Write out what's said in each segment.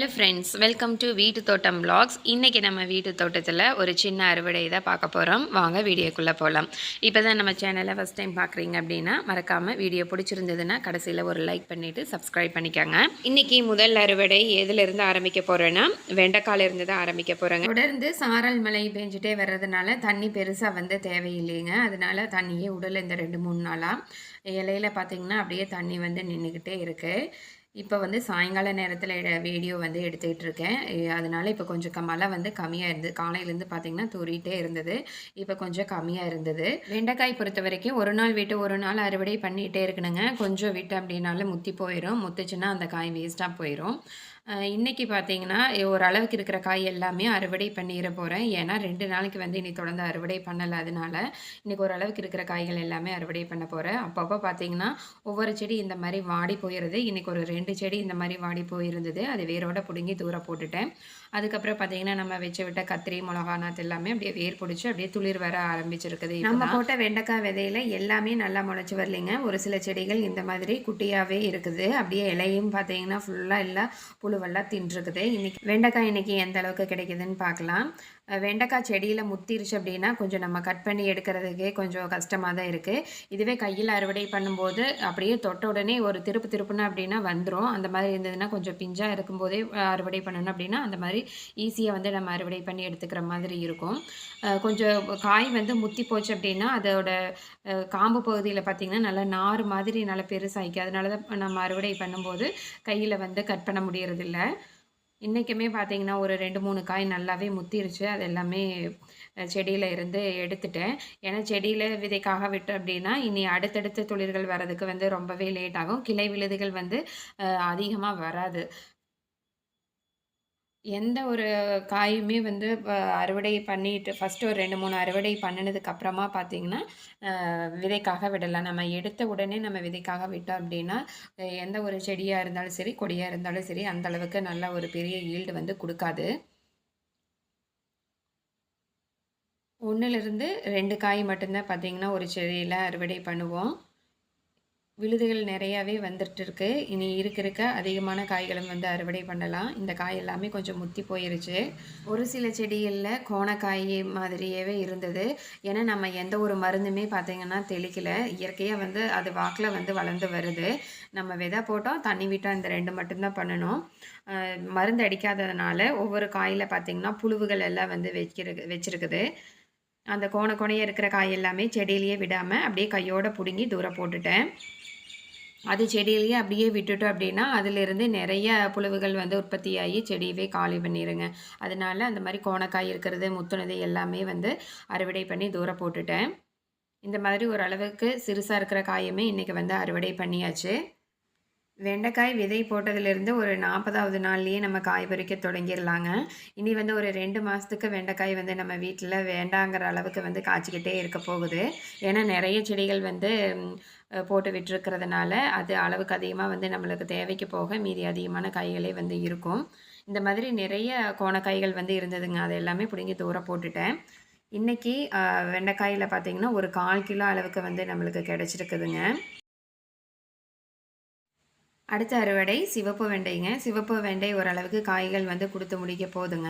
Hello friends welcome to வீட்டு தோட்டம் blocks இன்றைக்கி நம்ம வீட்டு தோட்டத்தில் ஒரு சின்ன அறுவடை தான் பார்க்க போகிறோம் வாங்க வீடியோக்குள்ளே போகலாம் இப்போ தான் நம்ம சேனலை ஃபஸ்ட் டைம் பார்க்குறீங்க அப்படின்னா மறக்காமல் வீடியோ பிடிச்சிருந்ததுன்னா கடைசியில் ஒரு லைக் பண்ணிவிட்டு சப்ஸ்கிரைப் பண்ணிக்கோங்க. இன்றைக்கி முதல் அறுவடை எதுலேருந்து ஆரம்பிக்க போகிறேன்னா வெண்டைக்கால இருந்து தான் ஆரம்பிக்க போகிறேங்க தொடர்ந்து சாரல் மழை பெஞ்சிட்டே வர்றதுனால தண்ணி பெருசாக வந்து தேவையில்லைங்க. அதனால தண்ணியே உடல் இந்த ரெண்டு மூணு நாளாக இலையில பார்த்தீங்கன்னா அப்படியே தண்ணி வந்து நின்றுக்கிட்டே இருக்குது இப்போ வந்து சாயங்கால நேரத்தில் வீடியோ வந்து எடுத்துக்கிட்டு இருக்கேன் அதனால் இப்போ கொஞ்சம் மழை வந்து கம்மியாக இருந்தது காலையிலேருந்து பார்த்தீங்கன்னா தூரிகிட்டே இருந்தது. இப்போ கொஞ்சம் கம்மியாக இருந்தது. வெண்டைக்காய் பொறுத்த வரைக்கும் ஒரு நாள் விட்டு ஒரு நாள் அறுவடை பண்ணிகிட்டே இருக்கணுங்க. கொஞ்சம் விட்டு அப்படின்னாலும் முத்தி போயிடும் முத்துச்சுன்னா அந்த காய் வேஸ்ட்டாக போயிடும் அஹ் இன்னைக்கு பார்த்தீங்கன்னா ஓரளவுக்கு இருக்கிற காய் எல்லாமே அறுவடை பண்ணிட போகிறேன் ஏன்னா ரெண்டு நாளைக்கு வந்து இனி தொடர்ந்து அறுவடை பண்ணலை அதனால இன்னைக்கு ஓரளவுக்கு இருக்கிற காய்கள் எல்லாமே அறுவடை பண்ண போகிறேன் அப்பப்போ பார்த்தீங்கன்னா ஒவ்வொரு செடி இந்த மாதிரி வாடி போயிருது. இன்னைக்கு ஒரு ரெண்டு செடி இந்த மாதிரி வாடி போயிருந்தது. அது வேரோட பிடுங்கி தூர போட்டுட்டேன். அதுக்கப்புறம் பார்த்தீங்கன்னா நம்ம வச்சு விட்ட கத்திரி மிளகா நாத்து எல்லாமே அப்படியே வேர் பிடிச்சி அப்படியே துளிர் வர ஆரம்பிச்சிருக்குது நம்ம போட்ட வெண்டைக்காய் விதையில எல்லாமே நல்லா முளைச்சி வரலைங்க. ஒரு சில செடிகள் இந்த மாதிரி குட்டியாகவே இருக்குது. அப்படியே இலையும் பார்த்தீங்கன்னா ஃபுல்லாக எல்லாம் புழுவெல்லாம் தின்றுருக்குது. இன்னைக்கு வெண்டைக்காய் இன்னைக்கு எந்த அளவுக்கு கிடைக்குதுன்னு பார்க்கலாம். வெண்டைக்காய் செடியில் முத்திருச்சு அப்படின்னா கொஞ்சம் நம்ம கட் பண்ணி எடுக்கிறதுக்கே கொஞ்சம் கஷ்டமாக தான் இருக்குது இதுவே கையில் அறுவடை பண்ணும்போது அப்படியே தொட்ட உடனே ஒரு திருப்பு திருப்புனா அப்படின்னா வந்துடும் அந்த மாதிரி இருந்ததுன்னா கொஞ்சம் பிஞ்சாக இருக்கும்போதே அறுவடை பண்ணணும் அப்படின்னா அந்த மாதிரி ஈஸியாக வந்து நம்ம அறுவடை பண்ணி எடுத்துக்கிற மாதிரி இருக்கும். கொஞ்சம் காய் வந்து முத்தி போச்சு அப்படின்னா அதோட காம்பு பகுதியில் பார்த்திங்கன்னா நல்லா நார் மாதிரி நல்லா பெருசாகிக்கும் அதனால தான் நம்ம அறுவடை பண்ணும்போது கையில் வந்து கட் பண்ண முடியறதில்ல. இன்றைக்குமே பார்த்தீங்கன்னா ஒரு ரெண்டு மூணு காய் நல்லாவே முத்திருச்சு. அது எல்லாமே செடியில் இருந்து எடுத்துட்டேன். ஏன்னா செடியில் விதைக்காக விட்டோம் அப்படின்னா இனி அடுத்தடுத்த துளிர்கள் வர்றதுக்கு வந்து ரொம்பவே லேட் ஆகும். கிளை விழுதுகள் வந்து அதிகமாக வராது. எந்த ஒரு காயுமே வந்து இப்போ அறுவடை பண்ணிட்டு ஃபஸ்ட்டு ஒரு ரெண்டு மூணு அறுவடை பண்ணினதுக்கு அப்புறமா பார்த்தீங்கன்னா விதைக்காக விடலாம். நம்ம எடுத்த உடனே நம்ம விதைக்காக விட்டோம் அப்படின்னா எந்த ஒரு செடியாக இருந்தாலும் சரி கொடியாக இருந்தாலும் சரி அந்த அளவுக்கு நல்ல ஒரு பெரிய ஈல்டு வந்து கொடுக்காது. ஒன்றுலேருந்து ரெண்டு காய் மட்டும்தான் பார்த்தீங்கன்னா ஒரு செடியில் அறுவடை பண்ணுவோம். விழுதுகள் நிறையாவே வந்துட்டு இருக்கு இனி இருக்க இருக்க அதிகமான காய்களும் வந்து அறுவடை பண்ணலாம். இந்த காய் எல்லாமே கொஞ்சம் முத்தி போயிருச்சு. ஒரு சில செடிகளில் கோணக்காய் மாதிரியேவே இருந்தது. ஏன்னா நம்ம எந்த ஒரு மருந்துமே பார்த்தீங்கன்னா தெளிக்கல. இயற்கையாக வந்து அது வாக்கில் வந்து வளர்ந்து வருது. நம்ம விதை போட்டோம் தண்ணி விட்டோம் இந்த ரெண்டு மட்டும்தான் பண்ணணும். மருந்து அடிக்காததுனால ஒவ்வொரு காயில் பார்த்திங்கன்னா புழுவுகள் எல்லாம் வந்து வைக்கிறது வச்சிருக்குது. அந்த கோண கோணையாக இருக்கிற காய் எல்லாமே செடியிலேயே விடாமல் அப்படியே கையோடு பிடுங்கி தூரம் போட்டுட்டேன். அது செடியிலேயே அப்படியே விட்டுட்டோம் அப்படின்னா அதிலிருந்து நிறைய புழுவுகள் வந்து உற்பத்தியாகி செடியவே காலி பண்ணிடுங்க அதனால அந்த மாதிரி கோணக்காய் இருக்கிறது முத்துனது எல்லாமே வந்து அறுவடை பண்ணி தூரம் போட்டுட்டேன். இந்த மாதிரி ஓரளவுக்கு சிறுசாக இருக்கிற காயுமே இன்றைக்கி வந்து அறுவடை பண்ணியாச்சு. வெண்டைக்காய் விதை போட்டதுலேருந்து ஒரு நாற்பதாவது நாள்லேயே நம்ம காய் பறிக்க தொடங்கிடலாங்க. இனி வந்து ஒரு ரெண்டு மாதத்துக்கு வெண்டைக்காய் வந்து நம்ம வீட்டில் வேண்டாங்கிற அளவுக்கு வந்து காய்ச்சிக்கிட்டே இருக்க போகுது. ஏன்னா நிறைய செடிகள் வந்து போட்டு விட்டுருக்கிறதுனால அது அளவுக்கு அதிகமாக வந்து நம்மளுக்கு தேவைக்கு போக மீதி அதிகமான காய்களே வந்து இருக்கும். இந்த மாதிரி நிறைய கோணக்காய்கள் வந்து இருந்ததுங்க. அது எல்லாமே பிடுங்கி தூர போட்டுட்டேன். இன்றைக்கி வெண்டைக்காயில் பார்த்தீங்கன்னா ஒரு கால் கிலோ அளவுக்கு வந்து நம்மளுக்கு கிடச்சிருக்குதுங்க. அடுத்த அறுவடை சிவப்பு வெண்டைங்க. சிவப்பு வெண்டை ஓரளவுக்கு காய்கள் வந்து கொடுத்து முடிக்க போதுங்க.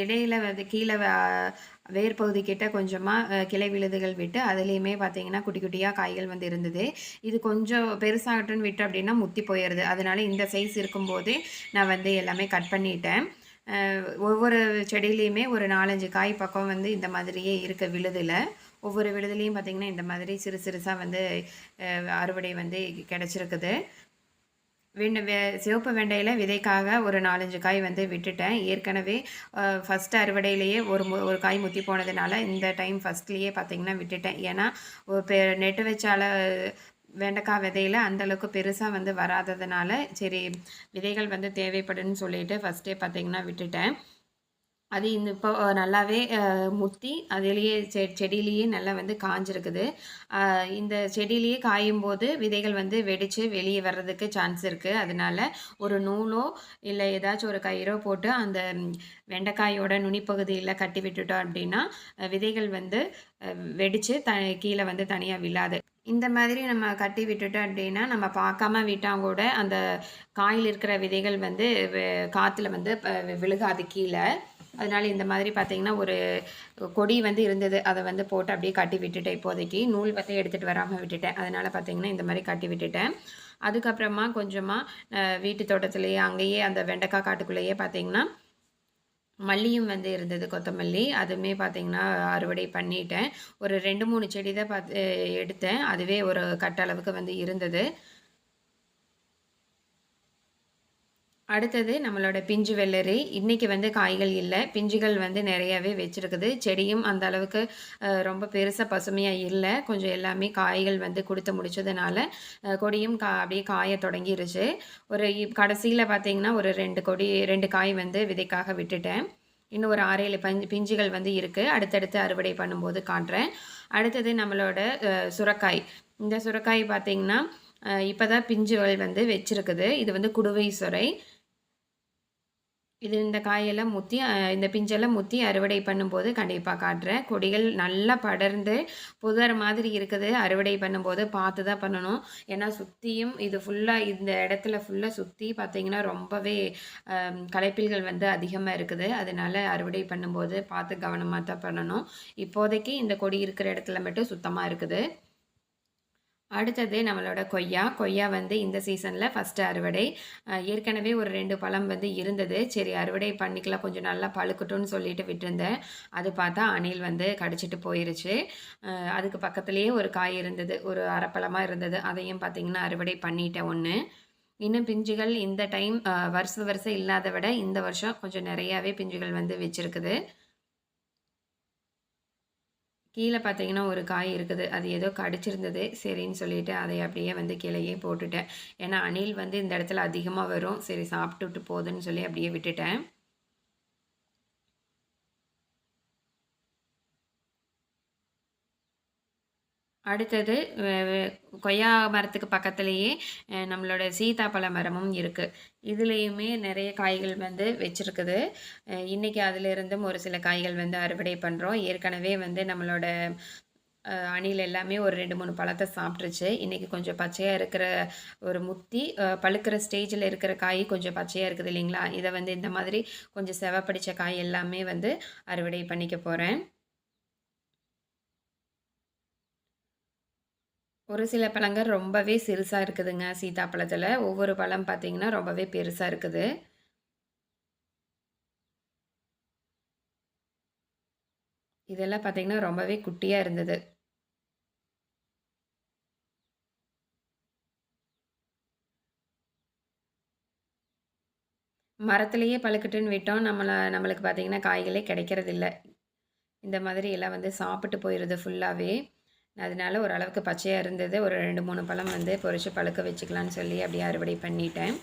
இடையில் இடையில வந்து கீழே வேர்பகுதி வேர் பகுதி கிட்ட கொஞ்சமாக கிளை விழுதுகள் விட்டு அதுலேயுமே பார்த்தீங்கன்னா குட்டி குட்டியாக காய்கள் வந்து இருந்தது. இது கொஞ்சம் பெருசாகட்டும்னு விட்டு அப்படின்னா முத்தி போயிடுது அதனால இந்த சைஸ் இருக்கும்போதே நான் வந்து எல்லாமே கட் பண்ணிட்டேன். ஒவ்வொரு செடியிலையுமே ஒரு நாலஞ்சு காய் பக்கம் வந்து இந்த மாதிரியே இருக்க விழுதில். ஒவ்வொரு விழுதுலையும் பார்த்தீங்கன்னா இந்த மாதிரி சிறு சிறுசாக வந்து அறுவடை வந்து கிடச்சிருக்குது. வெண்டை வெ சிவப்பு வெண்டையில் விதைக்காக ஒரு நாலஞ்சு காய் வந்து விட்டுட்டேன். ஏற்கனவே ஃபஸ்ட்டு அறுவடையிலேயே ஒரு ஒரு காய் முத்தி போனதுனால இந்த டைம் ஃபஸ்ட்லேயே பார்த்தீங்கன்னா விட்டுட்டேன். ஏன்னா ஒரு பெ நெட்டு வச்சால வெண்டைக்காய் விதையில் அந்தளவுக்கு பெருசாக வந்து வராததுனால சரி விதைகள் வந்து தேவைப்படுன்னு சொல்லிட்டு ஃபஸ்ட்டே பார்த்தீங்கன்னா விட்டுட்டேன். அது இந்த இப்போ நல்லாவே முத்தி அதுலேயே செ செடியிலேயே நல்லா வந்து காஞ்சிருக்குது. இந்த செடியிலேயே காயும் போது விதைகள் வந்து வெடித்து வெளியே வர்றதுக்கு சான்ஸ் இருக்குது அதனால ஒரு நூலோ இல்லை ஏதாச்சும் ஒரு கயிறோ போட்டு அந்த வெண்டைக்காயோட நுனிப்பகுதியில் கட்டி விட்டுட்டோம் அப்படின்னா விதைகள் வந்து வெடித்து த கீழே வந்து தனியாக விழாது. இந்த மாதிரி நம்ம கட்டி விட்டுட்டோம் அப்படின்னா நம்ம பார்க்காம விட்டால் கூட அந்த காயில் இருக்கிற விதைகள் வந்து காற்றுல வந்து விழுகாது கீழே. அதனால இந்த மாதிரி பார்த்தீங்கன்னா ஒரு கொடி வந்து இருந்தது. அதை வந்து போட்டு அப்படியே கட்டி விட்டுட்டேன் இப்போதைக்கு. நூல் வந்து எடுத்துகிட்டு வராமல் விட்டுட்டேன். அதனால் பார்த்தீங்கன்னா இந்த மாதிரி கட்டி விட்டுட்டேன். அதுக்கப்புறமா கொஞ்சமாக வீட்டு தோட்டத்துலேயே அங்கேயே அந்த வெண்டைக்காய் காட்டுக்குள்ளேயே பார்த்தீங்கன்னா மல்லியும் வந்து இருந்தது கொத்தமல்லி. அதுவுமே பார்த்திங்கன்னா அறுவடை பண்ணிட்டேன். ஒரு ரெண்டு மூணு செடி தான் பார்த்து எடுத்தேன். அதுவே ஒரு கட்டளவுக்கு வந்து இருந்தது. அடுத்தது நம்மளோட பிஞ்சு வெள்ளரி. இன்றைக்கி வந்து காய்கள் இல்லை. பிஞ்சுகள் வந்து நிறையாவே வச்சுருக்குது. செடியும் அந்த அளவுக்கு ரொம்ப பெருசாக பசுமையாக இல்லை. கொஞ்சம் எல்லாமே காய்கள் வந்து கொடுத்து முடிச்சதுனால கொடியும் கா அப்படியே காய தொடங்கிருச்சு. ஒரு கடைசியில் பார்த்திங்கன்னா ஒரு ரெண்டு கொடி ரெண்டு காய் வந்து விதைக்காக விட்டுட்டேன். இன்னும் ஒரு ஆறேழு பஞ்சு பிஞ்சுகள் வந்து இருக்குது அடுத்தடுத்து அறுவடை பண்ணும்போது காட்டுறேன் அடுத்தது நம்மளோட சுரக்காய். இந்த சுரக்காய் பார்த்திங்கன்னா இப்போ தான் பிஞ்சுகள் வந்து வச்சுருக்குது. இது வந்து குடுவை சுரை. இது இந்த காயெல்லாம் முற்றி இந்த பிஞ்செல்லாம் முற்றி அறுவடை பண்ணும்போது கண்டிப்பாக காட்டுறேன். கொடிகள் நல்லா படர்ந்து புதர் மாதிரி இருக்குது. அறுவடை பண்ணும்போது பார்த்து தான் பண்ணணும். ஏன்னா சுற்றியும் இது ஃபுல்லாக இந்த இடத்துல ஃபுல்லாக சுற்றி பார்த்திங்கன்னா ரொம்பவே களைப்பில்கள் வந்து அதிகமாக இருக்குது. அதனால் அறுவடை பண்ணும்போது பார்த்து கவனமாக தான் பண்ணணும். இப்போதைக்கு இந்த கொடி இருக்கிற இடத்துல மட்டும் சுத்தமாக இருக்குது. அடுத்தது நம்மளோட கொய்யா. கொய்யா வந்து இந்த சீசனில் ஃபஸ்ட்டு அறுவடை. ஏற்கனவே ஒரு ரெண்டு பழம் வந்து இருந்தது. சரி அறுவடை பண்ணிக்கலாம். கொஞ்சம் நல்லா பழுக்கட்டும்னு சொல்லிட்டு விட்டுருந்தேன். அது பார்த்தா அணில் வந்து கடிச்சிட்டு போயிருச்சு. அதுக்கு பக்கத்துலேயே ஒரு காய் இருந்தது. ஒரு அரைப்பழமாக இருந்தது. அதையும் பார்த்திங்கன்னா அறுவடை பண்ணிட்டேன் ஒன்று இன்னும் பிஞ்சுகள் இந்த டைம் வருஷ வருஷம் இல்லாத விட இந்த வருஷம் கொஞ்சம் நிறையாவே பிஞ்சுகள் வந்து வச்சுருக்குது. கீழே பார்த்தீங்கன்னா ஒரு காய் இருக்குது. அது ஏதோ கடிச்சிருந்தது. சரின்னு சொல்லிட்டு அதை அப்படியே வந்து கீழேயே போட்டுட்டேன். ஏன்னா அணில் வந்து இந்த இடத்துல அதிகமாக வரும். சரி சாப்பிட்டுட்டு போகுதுன்னு சொல்லி அப்படியே விட்டுட்டேன். அடுத்தது கொய்யா மரத்துக்கு பக்கத்துலேயே நம்மளோட சீதாப்பழ மரமும் இருக்குது இதுலேயுமே நிறைய காய்கள் வந்து வச்சுருக்குது. இன்றைக்கி அதிலிருந்தும் ஒரு சில காய்கள் வந்து அறுவடை பண்ணுறோம் ஏற்கனவே வந்து நம்மளோட அணில் எல்லாமே ஒரு ரெண்டு மூணு பழத்தை சாப்பிட்ருச்சு இன்றைக்கி கொஞ்சம் பச்சையாக இருக்கிற ஒரு முத்தி பழுக்கிற ஸ்டேஜில் இருக்கிற காய் கொஞ்சம் பச்சையாக இருக்குது இல்லைங்களா? இதை வந்து இந்த மாதிரி கொஞ்சம் செவப்படித்த காய் எல்லாமே வந்து அறுவடை பண்ணிக்க போகிறேன் ஒரு சில பழங்கள் ரொம்பவே சிறுசாக இருக்குதுங்க சீதாப்பழத்தில் ஒவ்வொரு பழம் பார்த்திங்கன்னா ரொம்பவே பெருசாக இருக்குது. இதெல்லாம் பார்த்திங்கன்னா ரொம்பவே குட்டியாக இருந்தது. மரத்துலேயே பழுக்கட்டுன்னு விட்டோம் நம்மளை நம்மளுக்கு பார்த்திங்கன்னா காய்களே கிடைக்கிறதில்ல. இந்த மாதிரி எல்லாம் வந்து சாப்பிட்டு போயிடுது ஃபுல்லாகவே அதனால ஓரளவுக்கு பச்சையாக இருந்தது. ஒரு ரெண்டு மூணு பழம் வந்து பொறிச்சு பழுக்க வச்சுக்கலான்னு சொல்லி அப்படியே அறுவடை பண்ணிட்டேன்.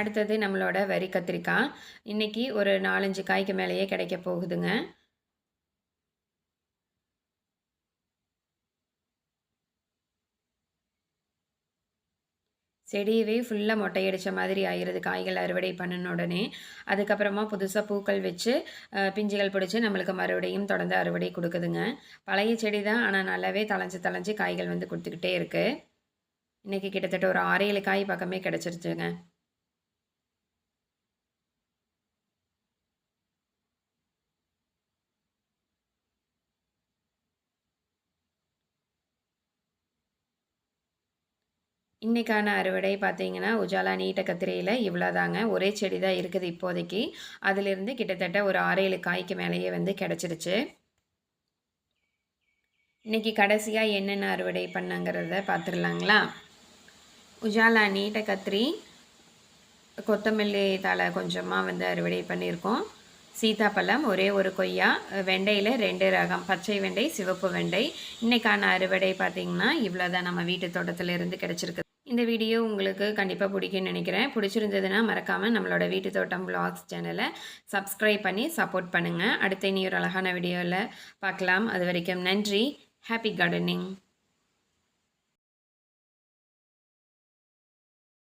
அடுத்தது நம்மளோட வரி கத்திரிக்காய். இன்றைக்கி ஒரு நாலஞ்சு காய்க்கு மேலேயே கிடைக்க போகுதுங்க. செடியவே ஃபுல்லாக மொட்டையடித்த மாதிரி ஆயிடுது. காய்கள் அறுவடை பண்ணின உடனே. அதுக்கப்புறமா புதுசாக பூக்கள் வச்சு பிஞ்சுகள் பிடிச்சி நம்மளுக்கு மறுபடியும் தொடர்ந்து அறுவடை கொடுக்குதுங்க. பழைய செடி தான் ஆனால் நல்லாவே தளைஞ்சு தளைஞ்சு காய்கள் வந்து கொடுத்துக்கிட்டே இருக்குது இன்றைக்கி கிட்டத்தட்ட ஒரு ஆறு ஏழு காய் பக்கமே கிடச்சிருச்சுங்க. இன்றைக்கான அறுவடை பார்த்தீங்கன்னா உஜாலா நீட்ட கத்திரையில் இவ்வளோதாங்க ஒரே செடி தான் இருக்குது இப்போதைக்கு. அதிலிருந்து கிட்டத்தட்ட ஒரு ஆறு ஏழு காய்க்கு மேலேயே வந்து கிடச்சிருச்சு. இன்றைக்கி கடைசியாக என்னென்ன அறுவடை பண்ணங்கிறத பார்த்துடலாங்களா? உஜாலா நீட்ட கத்திரி கொத்தமல்லி தலை கொஞ்சமாக வந்து அறுவடை பண்ணியிருக்கோம். சீதாப்பழம் ஒரே ஒரு கொய்யா வெண்டையில் ரெண்டு ரகம் பச்சை வெண்டை சிவப்பு வெண்டை. இன்றைக்கான அறுவடை பார்த்திங்கன்னா இவ்வளோ தான் நம்ம வீட்டு தோட்டத்தில் இருந்து கிடச்சிருக்கு. இந்த வீடியோ உங்களுக்கு கண்டிப்பாக பிடிக்கும்னு நினைக்கிறேன். பிடிச்சிருந்ததுன்னா மறக்காமல் நம்மளோட வீட்டு தோட்டம் பிளாக்ஸ் சேனலை சப்ஸ்கிரைப் பண்ணி சப்போர்ட் பண்ணுங்கள் அடுத்த இனி ஒரு அழகான வீடியோவில் பார்க்கலாம். அது வரைக்கும் நன்றி. Happy gardening